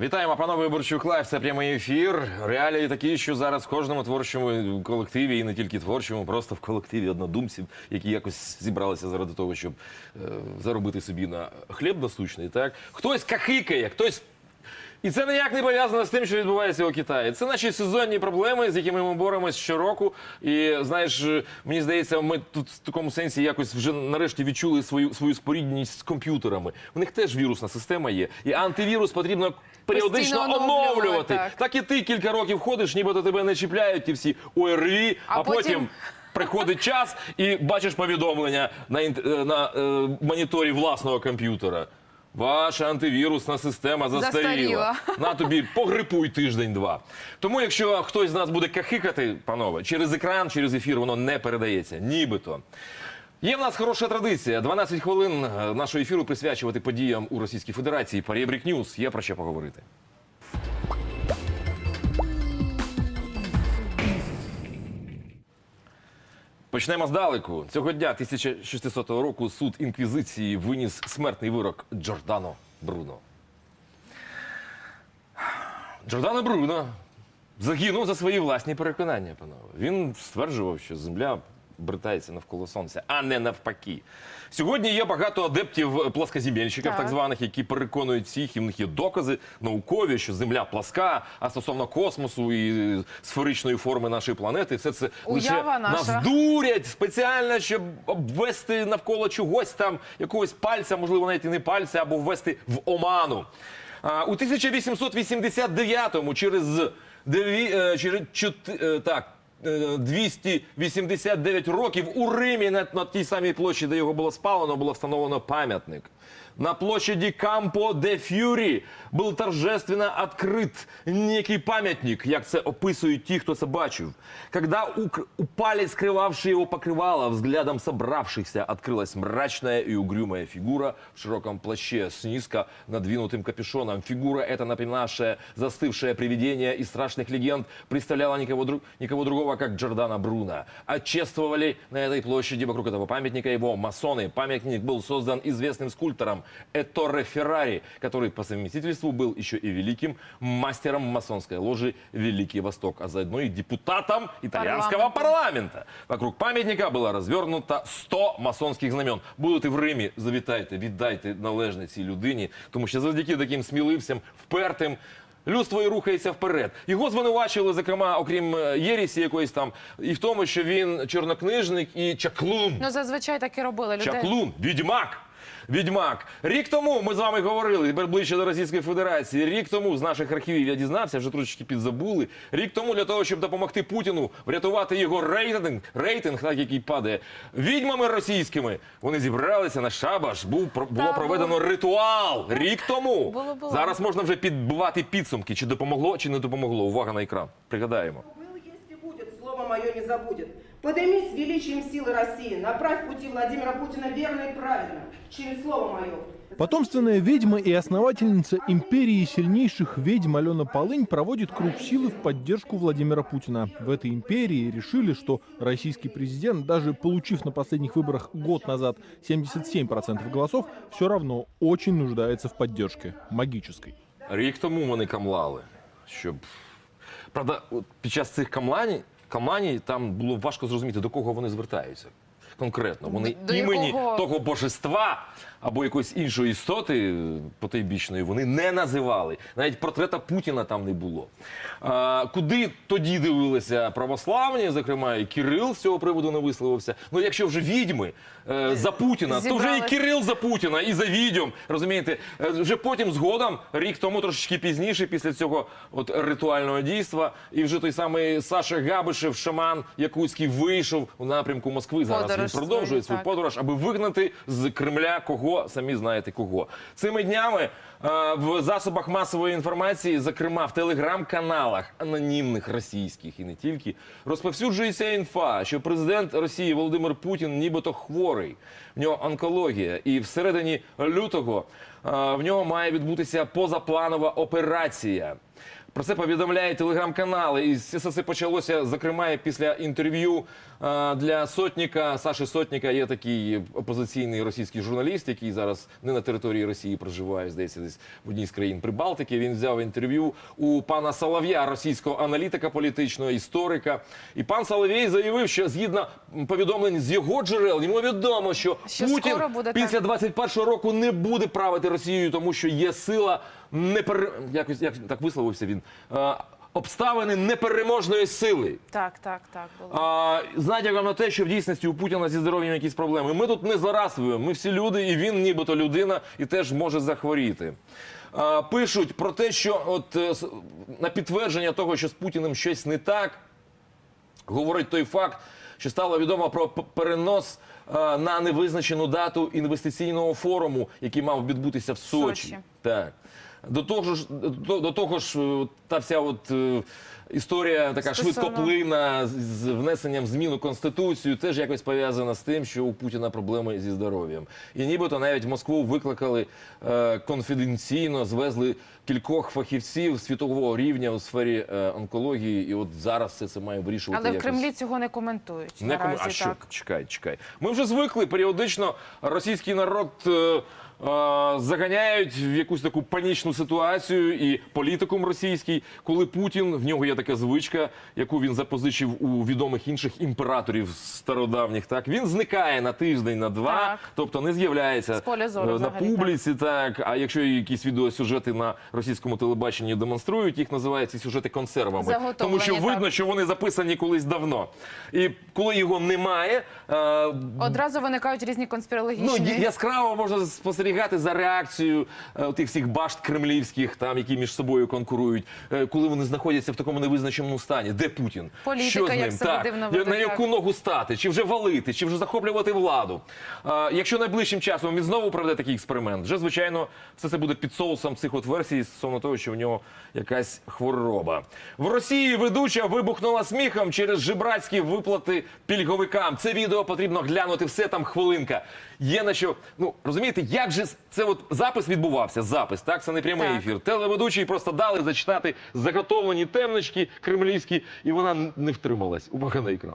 Вітаємо, панове Борчук лайф, Це прямий ефір. Реалії такі, що зараз в кожному творчому колективі, і не тільки творчому, просто в колективі однодумців, які якось зібралися заради того, щоб е, заробити собі на хліб насущний. Так хтось кахикає, хтось. І це ніяк не пов'язано з тим, що відбувається у Китаї. Це наші сезонні проблеми, з якими ми боремось щороку. І знаєш, мені здається, ми тут в такому сенсі якось вже нарешті відчули свою свою спорідність з комп'ютерами. У них теж вірусна система є, і антивірус потрібно періодично Постійно оновлювати, оновлювати. так. Так і ти кілька років ходиш, нібито тебе не чіпляють ті всі ОРВІ, а, А потім. потім- Приходить час і бачиш повідомлення на, е, на е, моніторі власного комп'ютера. Ваша антивірусна система застаріла. Застаріла. На тобі погрипуй тиждень-два. Тому, якщо хтось з нас буде кахикати, панове, через екран, через ефір воно не передається. Нібито. Є в нас хороша традиція. 12 хвилин е, нашого ефіру присвячувати подіям у Російській Федерації. Парєбрік Ньюс. Є про що поговорити. Почнемо здалеку. Цього дня 1600 року суд інквізиції виніс смертний вирок Джордано Бруно. Джордано Бруно загинув за свої власні переконання, панове. Він стверджував, що земля обертається навколо сонця, а не навпаки. Сьогодні є багато адептів пласкоземельщиків, так. Так. званих, які переконують всіх, і в них є докази наукові, що земля пласка, а стосовно космосу і сферичної форми нашої планети, все це лише наша. нас дурять спеціально, щоб обвести навколо чогось там, якогось пальця, можливо, навіть і не пальця, або ввести в оману. А, у 1889-му через, дві, е, через чот- е, так, 289 років у Римі на, на тій самій площі, де його було спалено, було встановлено пам'ятник. На площади Кампо де Фьюрі був торжественно открыт некий памятник, як це описують ті, хто це бачив. Когда упали скрывавшие его покрывало, взглядом собравшихся открылась мрачная и угрюмая фигура в широком плаще с низко надвинутым капюшоном. Фигура эта, напоминавшая застывшее привидение из страшных легенд, представляла никого, друг- никого другого, как Джордана Бруно. Отчествовали на этой площади вокруг этого памятника его масоны. Памятник был создан известным скульптором Эторре Феррари, который по совместительству был еще и великим мастером масонской ложи «Великий Восток», а заодно и депутатом итальянского парламента. Вокруг памятника было развернуто 100 масонських знамен. Будете в Римі, завітайте, віддайте належне цій людині, тому що завдяки таким сміливцям, впертим, Людство і рухається вперед. Його звинувачили, зокрема, окрім е, Єрісі якоїсь там, і в тому, що він чорнокнижник і чаклун. Ну, зазвичай так і робили людей. Чаклун, відьмак. Відьмак. Рік тому ми з вами говорили, ближче до Російської Федерації. Рік тому з наших архівів я дізнався, вже трошечки підзабули. Рік тому для того, щоб допомогти Путіну врятувати його рейтинг, рейтинг, так який падає відьмами російськими. Вони зібралися на шабаш. Був про- було проведено ритуал. Рік тому. Було, було. Зараз можна вже підбивати підсумки, чи допомогло, чи не допомогло. Увага на екран. Пригадаємо. Был, если будет, слово мое не забудет. Поднимись величием силы России, направь пути Владимира Путина верно и правильно, через слово мое. Потомственная ведьма и основательница империи сильнейших ведьм Алена Полынь проводит круг силы в поддержку Владимира Путина. В этой империи решили, что российский президент, даже получив на последних выборах год назад 77% голосов, все равно очень нуждается в поддержке. Магической. Рік тому вони камлали, щоб. Правда, під час цих камлань, камлані там було важко зрозуміти, до кого вони звертаються. Конкретно, вони До імені якого? того божества або якоїсь іншої істоти потойбічної вони не називали. Навіть портрета Путіна там не було. А, куди тоді дивилися православні, зокрема, і Кирил з цього приводу не висловився. Ну, якщо вже відьми е, за Путіна, то вже і Кирил за Путіна, і за відьом. Розумієте, Е, вже потім згодом, рік тому, трошечки пізніше, після цього от ритуального дійства, і вже той самий Саша Габишев, шаман Якутський, вийшов у напрямку Москви. Зараз продовжує свою, свою подорож, аби вигнати з Кремля кого, самі знаєте кого. Цими днями е, в засобах масової інформації, зокрема в телеграм-каналах анонімних російських і не тільки, розповсюджується інфа, що президент Росії Володимир Путін нібито хворий. В нього онкологія, і всередині лютого е, в нього має відбутися позапланова операція. Про це повідомляють телеграм-канали. І це почалося, зокрема, після інтерв'ю е, для Сотніка. Саші Сотніка є такий опозиційний російський журналіст, який зараз не на території Росії проживає, здається, десь в одній з країн Прибалтики. Він взяв інтерв'ю у пана Солов'я, російського аналітика політичного, історика. І пан Соловій заявив, що згідно повідомлень з його джерел, йому відомо, що, Що Путін після так. 21-го року не буде правити Росією, тому що є сила непер... якось як так висловився він. Е, обставини непереможної сили. Так, так, так було. А, з натяком на те, що в дійсності у Путіна зі здоров'ям якісь проблеми. Ми тут не злорадствуємо, ми всі люди, і він нібито людина, і теж може захворіти. А, пишуть про те, що от е, на підтвердження того, що з Путіним щось не так, говорить той факт, що стало відомо про перенос е, на невизначену дату інвестиційного форуму, який мав відбутися в Сочі. Сочі. Так. До того ж, до, до того ж, та вся от е, історія така Стосовно- швидкоплинна з- з внесенням змін у конституцію, теж якось пов'язана з тим, що у Путіна проблеми зі здоров'ям. І нібито навіть в Москву викликали е, конфіденційно, звезли кількох фахівців світового рівня у сфері е, онкології, і от зараз все це має вирішувати. Але в. Кремлі цього не коментують. Не наразі, А що? так. Чекай, чекай. Ми вже звикли періодично російський народ е, заганяють в якусь таку панічну ситуацію і політикум російський, коли Путін в нього є така звичка, яку він запозичив у відомих інших імператорів стародавніх. Так він зникає на тиждень, на два, Так. тобто не з'являється е, на взагалі, публіці. Так а якщо якісь відеосюжети на російському телебаченні демонструють, їх називають ці сюжети консервами, тому що так. видно, що вони записані колись давно. І коли його немає, е, Одразу виникають різні ну, конспірологічні. я- яскраво можна спостерігати за реакцією е, тих всіх башт кремлівських, там які між собою конкурують, е, коли вони знаходяться в такому невизначеному стані. Де Путін? Політика, що з як ним? себе так. дивно веде, на так. яку ногу стати? Чи вже валити, чи вже захоплювати владу? Е, якщо найближчим часом він знову проведе такий експеримент, вже звичайно все це буде під соусом цих от версій стосовно того, що в нього якась хвороба. В Росії ведуча вибухнула сміхом через жебрацькі виплати пільговикам. Це відео потрібно глянути все там хвилинка. Є на що, ну розумієте, як же це от запис відбувався? Запис, так це не прямий Так. ефір. Телеведучий просто дали зачитати заготовлені темнички кремлівські, і вона не втрималась. Увага на екран.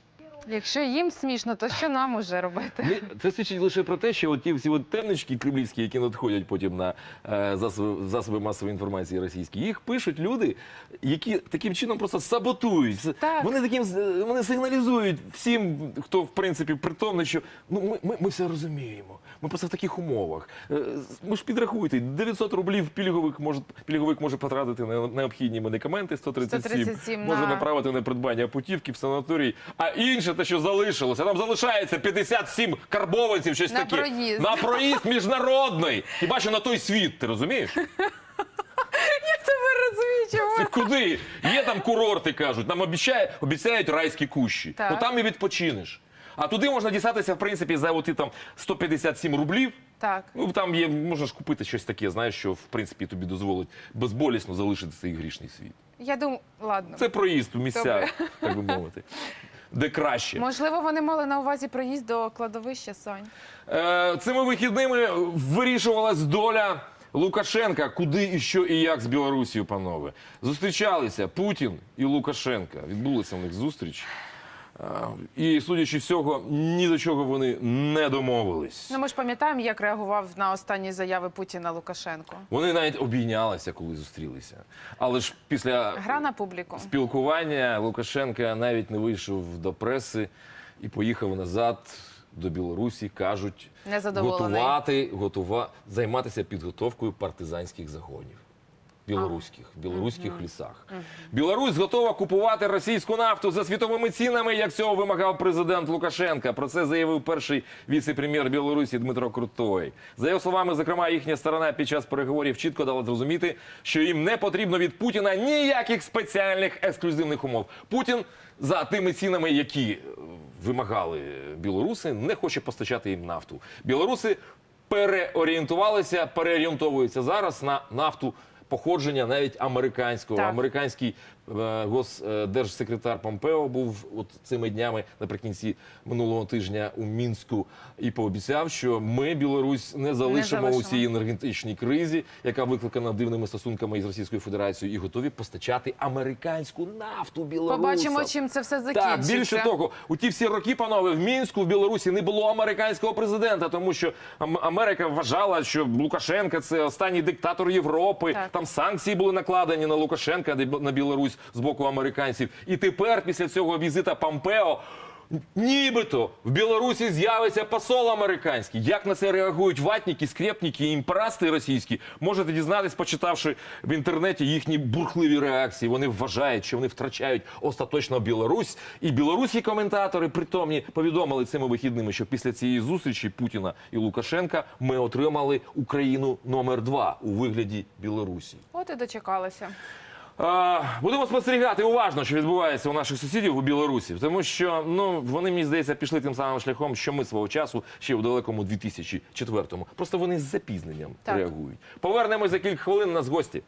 Якщо їм смішно, то що нам уже робити? Ні, Це свідчить лише про те, що от ті всі от темнички кремлівські, які надходять потім на е, засоби, засоби масової інформації російські, їх пишуть люди, які таким чином просто саботують. С- Так. Вони таким з- вони сигналізують всім, хто в принципі притомний, що ну ми, ми, ми все розуміємо. Ми просто в таких умовах. Е, Ми ж підрахуйте, 900 рублів пільговик може пільговик може потратити на необхідні медикаменти, 137, 137 може на- направити на придбання путівки в санаторій. А інше те, що залишилося, там залишається 57 карбованців, щось На таке. проїзд. На проїзд міжнародний. Хіба що на той світ, ти розумієш? Ви розумієте, чому? Це куди? Є там курорти, кажуть, нам обіцяють, обіцяють райські кущі. Так. Ну там і відпочинеш. А туди можна дістатися, в принципі, за оті там 157 рублів. Так. Ну там є, можна ж купити щось таке, знаєш, що в принципі тобі дозволить безболісно залишити цей грішний світ. Я думаю, ладно. Це проїзд у місця, Добре. так би мовити. Де краще. Можливо, вони мали на увазі проїзд до кладовища Сань. Е, Цими вихідними вирішувалась доля Лукашенка, куди і що і як з Білорусією, панове. Зустрічалися Путін і Лукашенка. Відбулася в них зустріч. Е, І, судячи з цього, ні до чого вони не домовились. Ну ми ж пам'ятаємо, як реагував на останні заяви Путіна Лукашенко. Вони навіть обійнялися, коли зустрілися. Але ж після Гра на публіку. спілкування Лукашенка навіть не вийшов до преси і поїхав назад до Білорусі. кажуть, готувати, готува, займатися підготовкою партизанських загонів. Білоруських, в білоруських лісах. Білорусь готова купувати російську нафту за світовими цінами, як цього вимагав президент Лукашенка. Про це заявив перший віце-прем'єр Білорусі Дмитро Крутой. За його словами, зокрема, їхня сторона під час переговорів чітко дала зрозуміти, що їм не потрібно від Путіна ніяких спеціальних ексклюзивних умов. Путін за тими цінами, які е, вимагали білоруси, не хоче постачати їм нафту. Білоруси переорієнтувалися, переорієнтовуються зараз на нафту походження навіть американського. Так. Американський госдержсекретар Помпео був от цими днями наприкінці минулого тижня у мінську і пообіцяв, що ми Білорусь не залишимо у залишимо. цій енергетичній кризі, яка викликана дивними стосунками із Російською Федерацією, і готові постачати американську нафту білорусам. Побачимо, чим це все закінчиться. Так, більше того, у ті всі роки, панове, в мінську в Білорусі не було американського президента, тому що Ам- Америка вважала, що Лукашенка це останній диктатор Європи. Так. Там санкції були накладені на Лукашенка на Білорусь з боку американців. І тепер, після цього візита Помпео. Нібито в Білорусі з'явиться посол американський. Як на це реагують ватніки, скрепніки імпрасти російські, можете дізнатись, почитавши в інтернеті їхні бурхливі реакції. Вони вважають, що вони втрачають остаточно Білорусь. І білоруські коментатори притомні повідомили цими вихідними, що після цієї зустрічі Путіна і Лукашенка ми отримали Україну номер два у вигляді Білорусі. От і дочекалися. Будемо спостерігати уважно, що відбувається у наших сусідів у Білорусі, тому що ну вони мені здається пішли тим самим шляхом, що ми свого часу ще у далекому 2004-му. Просто вони з запізненням Так. реагують. Повернемось за кілька хвилин. У нас гості.